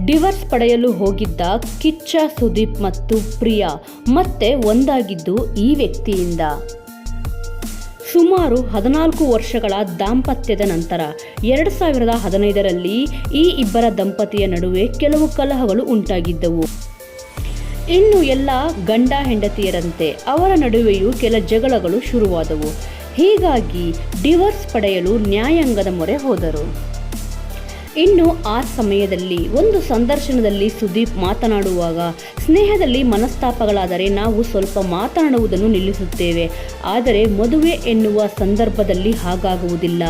Divorce ಪಡೆಯಲು ಹೋಗಿದ್ದ ಕಿಚ್ಚ, ಸುದೀಪ್ ಮತ್ತು ಪ್ರಿಯಾ ಮತ್ತೆ ಒಂದಾಗಿದ್ದು ಈ ವ್ಯಕ್ತಿಯಿಂದ. ಸುಮಾರು ಹದಿನಾಲ್ಕು ವರ್ಷಗಳ ದಾಂಪತ್ಯದ ನಂತರ ಎರಡು ಸಾವಿರದ ಹದಿನೈದರಲ್ಲಿ ಈ ಇಬ್ಬರ ದಂಪತಿಯ ನಡುವೆ ಕೆಲವು ಕಲಹಗಳು ಉಂಟಾಗಿದ್ದವು. ಇನ್ನು ಎಲ್ಲ ಗಂಡ ಹೆಂಡತಿಯರಂತೆ ಅವರ ನಡುವೆಯೂ ಕೆಲ ಜಗಳಗಳು ಶುರುವಾದವು. ಹೀಗಾಗಿ ಡಿವರ್ಸ್ ಪಡೆಯಲು ನ್ಯಾಯಾಂಗದ ಮೊರೆ ಹೋದರು. ಇನ್ನು ಆ ಸಮಯದಲ್ಲಿ, ಒಂದು ಸಂದರ್ಶನದಲ್ಲಿ ಸುದೀಪ್ ಮಾತನಾಡುವಾಗ, ಸ್ನೇಹದಲ್ಲಿ ಮನಸ್ತಾಪಗಳಾದರೆ ನಾವು ಸ್ವಲ್ಪ ಮಾತನಾಡುವುದನ್ನು ನಿಲ್ಲಿಸುತ್ತೇವೆ. ಆದರೆ ಮದುವೆ ಎನ್ನುವ ಸಂದರ್ಭದಲ್ಲಿ ಹಾಗಾಗುವುದಿಲ್ಲ.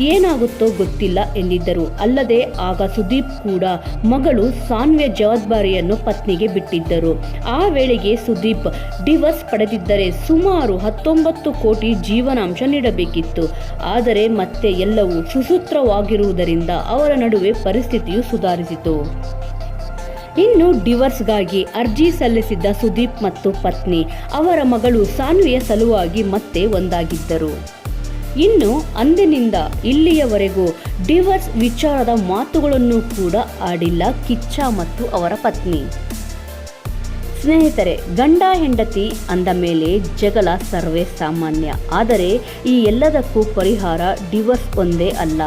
ಏನಾಗುತ್ತೋ ಗೊತ್ತಿಲ್ಲ ಎಂದಿದ್ದರು. ಅಲ್ಲದೆ ಆಗ ಸುದೀಪ್ ಕೂಡ ಮಗಳು ಸಾನ್ವಿಯ ಜವಾಬ್ದಾರಿಯನ್ನು ಪತ್ನಿಗೆ ಬಿಟ್ಟಿದ್ದರು. ಆ ವೇಳೆಗೆ ಸುದೀಪ್ ಡಿವರ್ಸ್ ಪಡೆದಿದ್ದರೆ ಸುಮಾರು ಹತ್ತೊಂಬತ್ತು ಕೋಟಿ ಜೀವನಾಂಶ ನೀಡಬೇಕಿತ್ತು. ಆದರೆ ಮತ್ತೆ ಎಲ್ಲವೂ ಸುಸೂತ್ರವಾಗಿರುವುದರಿಂದ ಅವರ ನಡುವೆ ಪರಿಸ್ಥಿತಿಯು ಸುಧಾರಿಸಿತು. ಇನ್ನು ಡಿವರ್ಸ್ಗಾಗಿ ಅರ್ಜಿ ಸಲ್ಲಿಸಿದ್ದ ಸುದೀಪ್ ಮತ್ತು ಪತ್ನಿ, ಅವರ ಮಗಳು ಸಾನ್ವಿಯ ಸಲುವಾಗಿ ಮತ್ತೆ ಒಂದಾಗಿದ್ದರು. ಇನ್ನು ಅಂದಿನಿಂದ ಇಲ್ಲಿಯವರೆಗೂ ಡಿವರ್ಸ್ ವಿಚಾರದ ಮಾತುಗಳನ್ನು ಕೂಡ ಆಡಿಲ್ಲ ಕಿಚ್ಚ ಮತ್ತು ಅವರ ಪತ್ನಿ. ಸ್ನೇಹಿತರೆ, ಗಂಡ ಹೆಂಡತಿ ಅಂದ ಮೇಲೆ ಜಗಳ ಸರ್ವೇ ಸಾಮಾನ್ಯ. ಆದರೆ ಈ ಎಲ್ಲದಕ್ಕೂ ಪರಿಹಾರ ಡಿವರ್ಸ್ ಒಂದೇ ಅಲ್ಲ.